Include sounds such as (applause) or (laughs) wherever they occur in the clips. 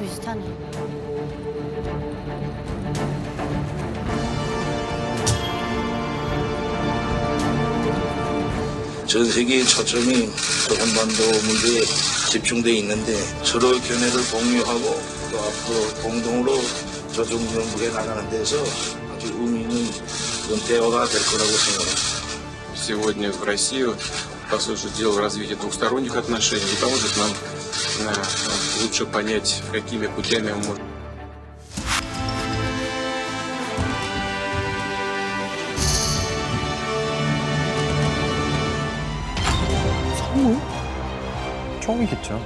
비슷하네. 전 세계의 초점이 또 한반도 문제에 집중돼 있는데 서로 견해를 공유하고 또 앞으로 공동으로 조정 연구해 나가는 데서 아주 의미 있는 그런 대화가 될 거라고 생각합니다. сегодня в Россию, по сути дела, развитие двухсторонних отношений поможет нам э, лучше понять, какими путями мы можем 총이겠죠.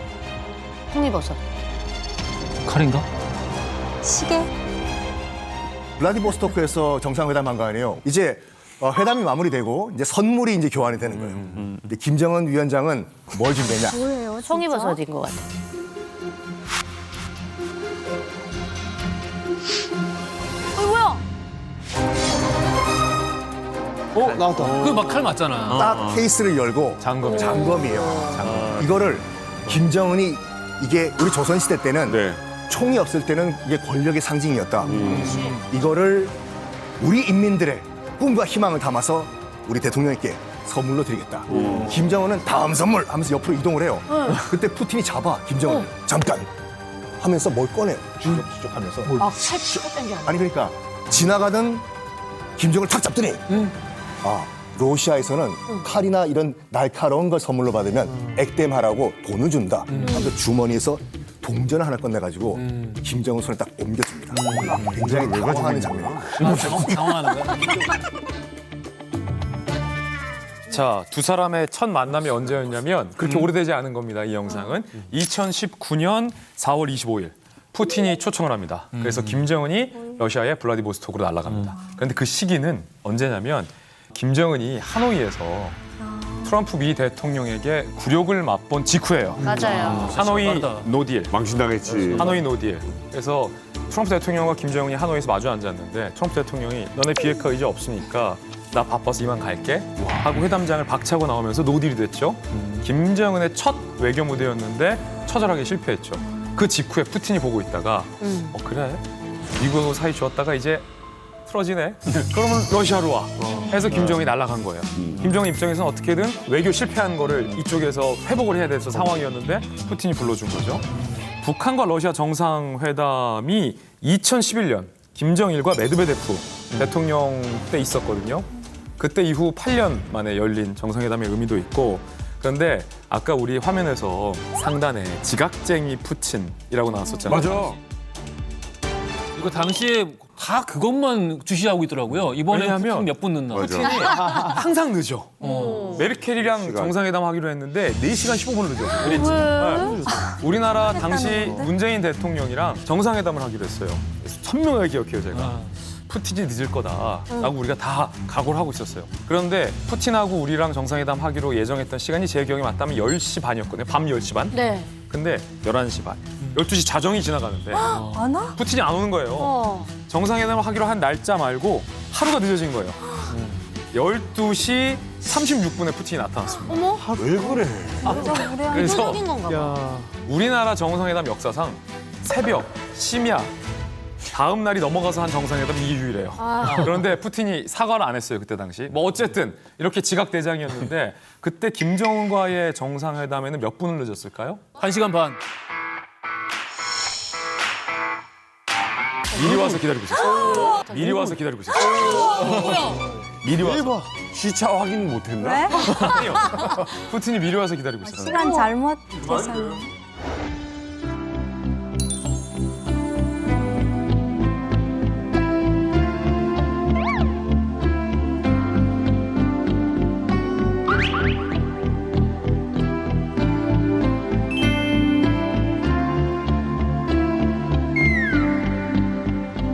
통이버섯. 칼인가? 시계? 블라디보스토크에서 정상회담한 거 아니에요. 이제 어, 회담이 마무리되고 이제 선물이 이제 교환이 되는 거예요. 근데 김정은 위원장은 뭘 준비했냐? 뭐예요? 진짜? 통이버섯인 것 같아. 어, 뭐야? 어 나왔다. 그 막 칼 맞잖아. 딱 케이스를 열고 장검. 장검이에요. 장검. 이거를 김정은이 이게 우리 조선 시대 때는 네. 총이 없을 때는 이게 권력의 상징이었다. 이거를 우리 인민들의 꿈과 희망을 담아서 우리 대통령님께 선물로 드리겠다. 김정은은 다음 선물 하면서 옆으로 이동을 해요. 그때 푸틴이 잡아 김정은 잠깐 하면서 뭘 꺼내요. 쭉쭉 하면서 막칼 치고 땡겨. 아니 그러니까 지나가던 김정을 탁 잡더니 아 러시아에서는 칼이나 이런 날카로운 걸 선물로 받으면 액땜하라고 돈을 준다. 그래서 주머니에서 동전을 하나 꺼내가지고 김정은 손에 딱 옮겨줍니다. 굉장히 당황하는 장면이에요. (laughs) 당황하는 거야? (laughs) 자, 두 사람의 첫 만남이 언제였냐면 그렇게 오래되지 않은 겁니다. 이 영상은 2019년 4월 25일 푸틴이 초청을 합니다. 그래서 김정은이 러시아의 블라디보스톡으로 날아갑니다. 그런데 그 시기는 언제냐면 김정은이 하노이에서 트럼프 미 대통령에게 굴욕을 맛본 직후예요. 맞아요. 하노이. 노딜. 망신당했지. 하노이 노딜. 그래서 트럼프 대통령과 김정은이 하노이에서 마주 앉았는데 트럼프 대통령이 너네 비핵화 의지 없으니까 나 바빠서 이만 갈게 하고 회담장을 박차고 나오면서 노딜이 됐죠. 김정은의 첫 외교 무대였는데 처절하게 실패했죠. 그 직후에 푸틴이 보고 있다가 어 그래 미국하고 사이 좋았다가 이제 틀어지네. 그러면 러시아로 와. 해서 김정은이 날아간 거예요. 김정은 입장에서는 어떻게든 외교 실패한 거를 이쪽에서 회복을 해야 돼서 상황이었는데 푸틴이 불러준 거죠. 북한과 러시아 정상회담이 2011년 김정일과 메드베데프 대통령 때 있었거든요. 그때 이후 8년 만에 열린 정상회담의 의미도 있고 그런데 아까 우리 화면에서 상단에 지각쟁이 푸틴이라고 나왔었잖아요. 맞아. 이거 당시에 다 그것만 주시하고 있더라고요. 이번에 왜냐하면 몇 분 늦나? 맞아. (laughs) 항상 늦어. 어. 메르켈이랑 시간. 정상회담 하기로 했는데 4시간 15분을 늦었어요. 네. 우리나라 당시 문재인 대통령이랑 정상회담을 하기로 했어요. 선명하게 기억해요, 제가. 아. 푸틴이 늦을 거다라고 우리가 다 각오를 하고 있었어요. 그런데 푸틴하고 우리랑 정상회담 하기로 예정했던 시간이 제 기억에 맞다면 10시 반이었거든요. 밤 10시 반. 네. 근데 11시 반. 12시 자정이 지나가는데 안 와? 푸틴이 안 오는 거예요. 어. 정상회담을 하기로 한 날짜 말고 하루가 늦어진 거예요. 12시 36분에 푸틴이 나타났습니다. 어머? 왜 그래? 그래서 이도적인 건가 봐. 우리나라 정상회담 역사상 새벽, 심야, 다음 날이 넘어가서 한 정상회담 이게 유일해요. 아. 그런데 푸틴이 사과를 안 했어요 그때 당시. 뭐 어쨌든 이렇게 지각대장이었는데 그때 김정은과의 정상회담에는 몇 분을 늦었을까요? 한 시간 반. 미리 와서 기다리고 있었어요. 미리 와서 기다리고 있었어요. 미리 와서. 시차 확인 못 했나? 왜? 아니요. 푸틴이 미리 와서 기다리고 있었어요. 시간 잘못 계산해.